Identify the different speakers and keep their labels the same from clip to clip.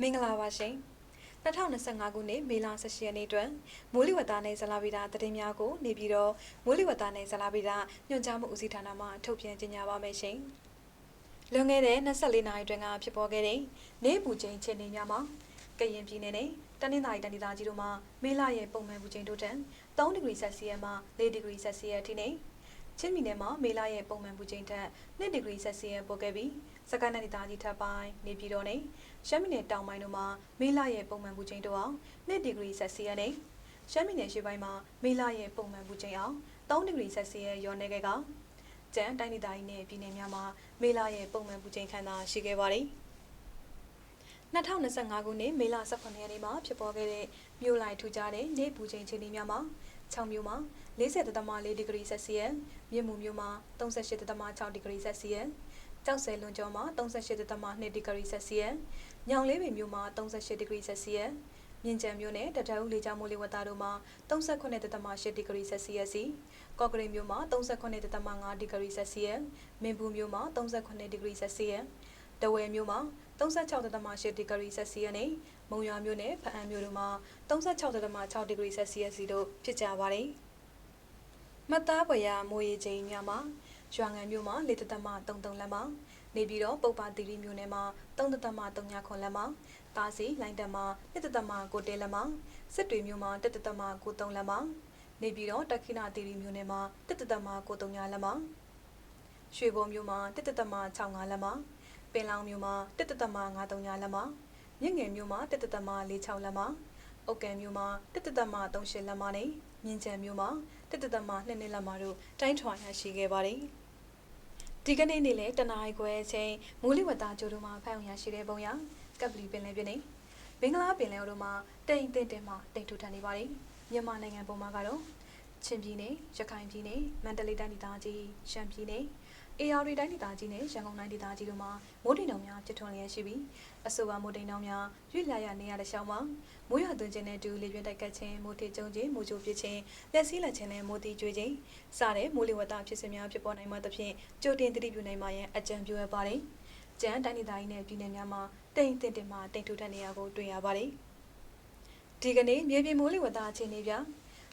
Speaker 1: မင်္ဂလာပါရှင်2025ခုနှစ်မေလ18ရက်နေ့တွင်မိုးလေဝသနဲ့ဇလာဗီတာသတင်းများကို နေပြီးတော့မိုးလေဝသနဲ့ဇလာဗီတာညွှန်ကြားမှုဦးစီးဌာနမှထုတ်ပြန်ကြေညာပါမယ်ရှင်လွန်ခဲ့တဲ့24နာရီတွင်ကဖြစ်ပေါ်ခဲ့တဲ့နေပူချိန်ခြေနေများမှာကရင်ပြည်နယ်နဲ့တနင်္သာရီတိုင်းဒေသကြီးတို့မှာမေလရဲ့ပုံမှန်ပူချိန်တို့ထက်3ဒီဂရီဆက်စီယပ်မှ4ဒီဂရီဆက်စီယပ်ထိနေ ချင်းပြည်နယ်မှာမေလရဲ့ပုံမှန်ပူချိန်ထက်2ဒီဂရီဆက်စီယပ်ပိုခဲ့ပြီးစကိုင်းတိုင်းဒေသကြီးထပ်ပိုင်းနေပြည်တော်နဲ့ရှမ်းပြည်နယ်တောင်ပိုင်းတို့မှာမေလရဲ့ပုံမှန်ပူချိန်တို့အောင်2ဒီဂရီဆက်စီယပ်နဲ့ရှမ်းပြည်နယ်ရှေ့ပိုင်းမှာမေလရဲ့ပုံမှန်ပူချိန်အောင်3ဒီဂရီဆက်စီယပ်ရောနေခဲ့ကကျန်တိုင်းဒေသကြီးနဲ့ပြည်နယ်များမှာမေလရဲ့ပုံမှန်ပူချိန်ခန့်သာရှိခဲ့ပါတယ်2025ခုနှစ်မေလ18ရက်နေ့မှာဖြစ်ပေါ်ခဲ့တဲ့မြို့လိုက်ထူကြတဲ့နေပူချိန်ချိန်များမှာ6မြို့မှာ 40.4ဒီဂရီဆက်စီယပ်မြင့်မှုမြို့မှာ38.6ဒီဂရီဆက်စီယပ်ကြောက်စဲလွန်ကျော်မှာ38.2ဒီဂရီဆက်စီယပ်ညောင်လေးပင်မြို့မှာ38ဒီဂရီဆက်စီယပ်မြင်းကြံမြို့နယ်တထအုပ်လေကြောင်းမိုးလေဝသတို့မှာ39.8ဒီဂရီဆက်စီယပ်စီကော့ကရိတ်မြို့မှာ39.5ဒီဂရီဆက်စီယပ်မင်းဘူးမြို့မှာ38ဒီဂရီဆက်စီယပ်တဝယ်မြို့မှာ36.8ဒီဂရီဆက်စီယပ်နဲ့မုံရွာမြို့နယ်ဖအံမြို့တို့မှာ36.6ဒီဂရီဆက်စီယပ်စီတို့ဖြစ်ကြပါတယ်။ မတ်သားပွေရမိုးရေချိန်များမှာရွာငံမြို့မှာလေတသမ33လက်မှာနေပြီးတော့ပုပ္ပါတီရီမြို့နယ်မှာ3တသမ3ခွန်လက်မှာတာစီလိုင်းတက်မှာ1တသမ9တဲလက်မှာစစ်တွေမြို့မှာ1တသမ93လက်မှာနေပြီးတော့တခိနာတီရီမြို့နယ်မှာ1တသမ93လက်မှာရွှေဘုံမြို့မှာ1တသမ65လက်မှာပင်လောင်မြို့မှာ1တသမ93လက်မှာမြင့်ငယ်မြို့မှာ1တသမ46လက်မှာ အုတ်ကံမြို့မှာ1တသမ38လက်မှာနဲ့မြင်းချံမြို့မှာ1တသမ2နှစ်လက်မှာတို့တိုင်းထွာရရှိခဲ့ပါတယ်ဒီကနေ့နေ့လဲတနအီခွဲအချိန်မိုးလေဝသကြိုတို့မှာဖန်အောင်ရရှိတဲ့ပုံရကပ်ပလီပင်လယ်ပြင်နေဘင်္ဂလားပင်လယ်တို့မှာတိမ်တင်တင်မှာတိမ်ထူထန်နေပါတယ်မြန်မာနိုင်ငံပုံမှာကတော့ချင်းပြည်နယ်ရခိုင်ပြည်နယ်မန္တလေးတိုင်းဒေသကြီးရှမ်းပြည်နယ် အေယာရီတိုင်းဒေသကြီးနဲ့ရန်ကုန်တိုင်းဒေသကြီးတို့မှာမိုးတိမ်တောင်များဖြစ်ထွန်းလျက်ရှိပြီးအဆိုပါမိုးတိမ်တောင်များရွေ့လျရနေရတဲ့ရှောင်းမှာမိုးရွာသွန်းခြင်းနဲ့တူလေပြင်းတိုက်ကတ်ခြင်းမိုးထေကျုံခြင်းမိုးကြိုပြခြင်းလက်စည်းလက်ခြင်းနဲ့မိုးတီကျွေးခြင်းစတဲ့မိုးလေဝသဖြစ်စဉ်များဖြစ်ပေါ်နိုင်မှသဖြင့်ကြိုတင်သတိပြုနိုင်မှရန်အကြံပြုရပါတယ်။ကျန်းတိုင်းဒေသကြီးနဲ့ပြည်နယ်များမှာတိမ်တင်တင်မှတိမ်ထူထပ်နေရကိုတွေ့ရပါတယ်။ဒီကနေ့မြေပြင်မိုးလေဝသအခြေအနေပြ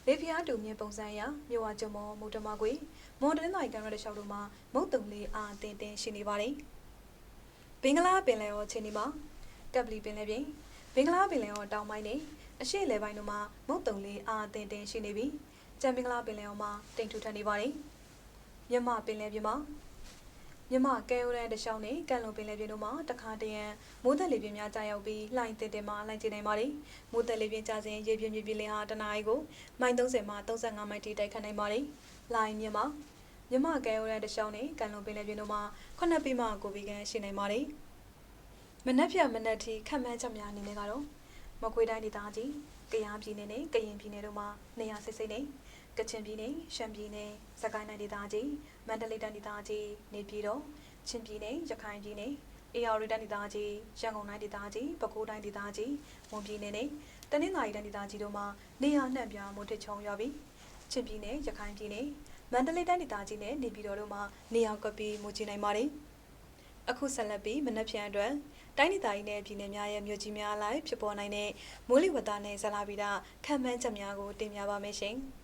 Speaker 1: လေပြားတူမြင်ပုံစံအရမြို့ဝကျုံမောမူတမကွေ မွန်တနင်္သာရီကံရတဲ့လျှောက်တို့မှာမုတ်တုံလေးအာတင်တင်ရှိနေပါတယ်။ဘင်္ဂလားပင်လယ်အော်ချင်းဒီမှာကပ်ပလီပင်လယ်ပြင်ဘင်္ဂလားပင်လယ်အော်တောင်ပိုင်းနဲ့အရှေ့လေပိုင်းတို့မှာမုတ်တုံလေးအာတင်တင်ရှိနေပြီးကြံမင်္ဂလာပင်လယ်အော်မှာတိမ်ထူထပ်နေပါတယ်။မြမပင်လယ်ပြင်မှာမြမကဲရိုးရန်တရှောင်းနဲ့ကန်လုံပင်လယ်ပြင်တို့မှာတခါတရံမိုးသက်လေပြင်းများကြာရောက်ပြီးလှိုင်းတင်တင်မှလှိုင်းကျနေပါတယ်။မိုးသက်လေပြင်းကြာစဉ်ရေပြင်းမြေပြင်းလင်းဟာတနအီကိုမိုင်30မှ35မိုင်ထိတိုက်ခတ်နိုင်ပါတယ်။ လှိုင်းမြမမြမကဲရိုးရန်တရှောင်းနဲ့ကန်လုံပင်လယ်ပြင်တို့မှာ9ပေမှ9ပေခန့်ရှိနိုင်ပါတယ်။မနက်ဖြန်မနက်ထိခန့်မှန်းချက်များအနေနဲ့ကတော့မကွေးတိုင်းဒေသကြီးကယားပြည်နယ်နဲ့ကရင်ပြည်နယ်တို့မှာနေရာစစ်စစ်နဲ့ကချင်ပြည်နယ်ရှမ်းပြည်နယ်စကိုင်းတိုင်းဒေသကြီးမန္တလေးတိုင်းဒေသကြီးနေပြည်တော်ချင်းပြည်နယ်ရခိုင်ပြည်နယ်အေရဝတီတိုင်းဒေသကြီးရန်ကုန်တိုင်းဒေသကြီးပဲခူးတိုင်းဒေသကြီးမွန်ပြည်နယ်နဲ့တနင်္သာရီတိုင်းဒေသကြီးတို့မှာနေရာနှံ့ပြားမိုးထစ်ချုံရွာပြီး ချင်းပြည်နယ်ရခိုင်ပြည်နယ်မန္တလေးတိုင်းဒေသကြီးနဲ့နေပြည်တော်တို့မှာနေရာကွက်ပြီးမိုးကြီးနိုင်ပါတယ်အခုဆက်လက်ပြီးမနက်ဖြန်အတွက်တိုင်းဒေသကြီးနဲ့ပြည်နယ်များရဲ့မြို့ကြီးများအလိုက်ဖြစ်ပေါ်နိုင်တဲ့မိုးလေဝသနဲ့ဇလာဗီဒခံမှန်းချက်များကိုတင်ပြပါမယ်ရှင်။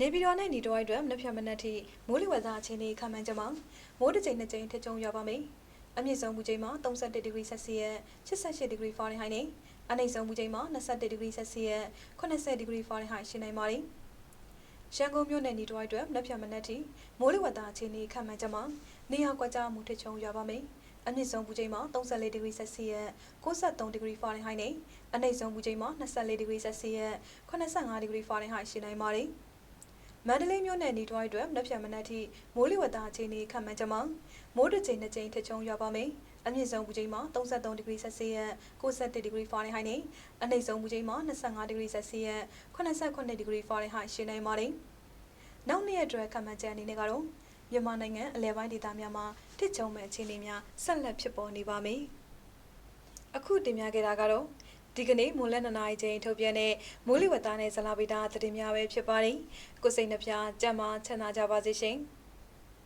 Speaker 1: နေပြည်တော်နဲ့ညီတော်အတွက်မနက်ဖြန်မနက်ထိမိုးလေဝသအခြေအနေခံမှန်းချက်မှာမိုးတစ်ချိန်နှစ်ချိန်ထစ်ချုံရွာပါမယ်။အမြင့်ဆုံးမူချိန်မှာ31ဒီဂရီဆက်စီယပ်88ဒီဂရီဖာရင်ဟိုက်နဲ့အနိမ့်ဆုံးမူချိန်မှာ21ဒီဂရီဆက်စီယပ်80ဒီဂရီဖာရင်ဟိုက်ရှိနိုင်ပါတယ်။ရန်ကုန်မြို့နယ်ညီတော်အတွက်မနက်ဖြန်မနက်ထိမိုးလေဝသအခြေအနေခံမှန်းချက်မှာနေရာကွက်ကြားမူထစ်ချုံရွာပါမယ်။အမြင့်ဆုံးမူချိန်မှာ34ဒီဂရီဆက်စီယပ်63ဒီဂရီဖာရင်ဟိုက်နဲ့အနိမ့်ဆုံးမူချိန်မှာ24ဒီဂရီဆက်စီယပ်85ဒီဂရီဖာရင်ဟိုက်ရှိနိုင်ပါတယ်။ မန္တလေးမြို့နယ်နေထွားအတွက်မနက်ဖြန်မနက်ထိမိုးလေဝသအခြေအနေခန့်မှန်းချက်မှာမိုးတစ်ချိန်နှစ်ချိန်ထစ်ချုံရွာပါမယ်။အမြင့်ဆုံးပူချိန်မှာ33ဒီဂရီဆက်စီယပ်61ဒီဂရီဖာရင်ဟိုက်နဲ့အနိမ့်ဆုံးပူချိန်မှာ25ဒီဂရီဆက်စီယပ်89ဒီဂရီဖာရင်ဟိုက်ရှိနိုင်ပါတယ်။နောက်နေ့ရက်အတွက်ခန့်မှန်းချက်အနေနဲ့ကတော့မြန်မာနိုင်ငံအလဲပိုင်းဒေသများမှာထစ်ချုံမဲ့အခြေအနေများဆက်လက်ဖြစ်ပေါ်နေပါမယ်။အခုတင်ပြခဲ့တာကတော့ ဒီကနေ့မွန်လက်နနာရီချိန်ထုတ်ပြန်တဲ့မိုးလေဝသနဲ့ဇလာဗီတာသတင်းများပဲဖြစ်ပါတယ်။ကိုစိတ်နှပြကြမ်းမာချမ်းသာကြပါစေရှင်။